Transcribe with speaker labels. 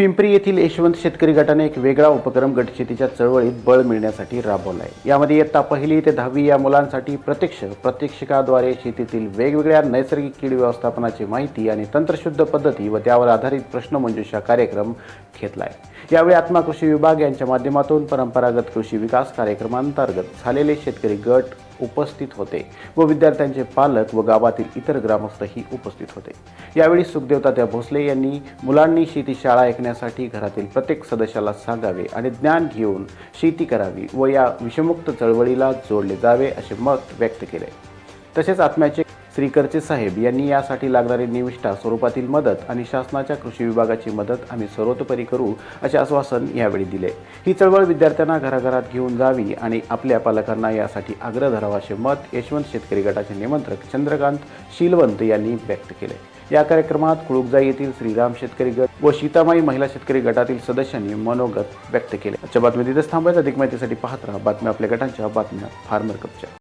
Speaker 1: पिंपरी येथील यशवंत शेतकरी गटाने एक वेगळा उपक्रम गटशेतीच्या चळवळीत बळ मिळण्यासाठी राबवला आहे यामध्ये इयत्ता पहिली ते दहावी या मुलांसाठी प्रत्यक्ष प्रत्यक्षिकाद्वारे शेतीतील वेगवेगळ्या नैसर्गिक कीड व्यवस्थापनाची माहिती आणि तंत्रशुद्ध पद्धती व त्यावर आधारित प्रश्नमंजुषा कार्यक्रम घेतला आहे यावेळी आत्मा कृषी विभाग यांच्या माध्यमातून परंपरागत कृषी विकास कार्यक्रमांतर्गत झालेले शेतकरी गट उपस्थित होते व विद्यार्थ्यांचे पालक व गावातील इतर ग्रामस्थही उपस्थित होते. यावेळी सुखदेवतात्या भोसले यांनी मुलांनी शेती शाळा ऐकण्यासाठी घरातील प्रत्येक सदस्याला सांगावे आणि ज्ञान घेऊन शेती करावी व या विषमुक्त चळवळीला जोडले जावे असे मत व्यक्त केले. तसेच आत्म्याचे श्रीकरचे साहेब यांनी यासाठी लागणारी निविष्ठा स्वरूपातील मदत आणि शासनाच्या कृषी विभागाची मदत आम्ही सर्वतोपरी करू असे आश्वासन यावेळी दिले. ही चळवळ विद्यार्थ्यांना घराघरात घेऊन जावी आणि आपल्या पालकांना यासाठी आग्रह धरावा असे मत यशवंत शेतकरी गटाचे निमंत्रक चंद्रकांत शीलवंत यांनी व्यक्त केले. या कार्यक्रमात कुळुकजाई येथील श्रीराम शेतकरी गट व सीतामाई महिला शेतकरी गटातील सदस्यांनी मनोगत व्यक्त केले. आजच्या बातमी तिथेच थांबायचं अधिक माहितीसाठी पाहत राहा बातम्या आपल्या गटांच्या बातम्या फार्मर कपच्या.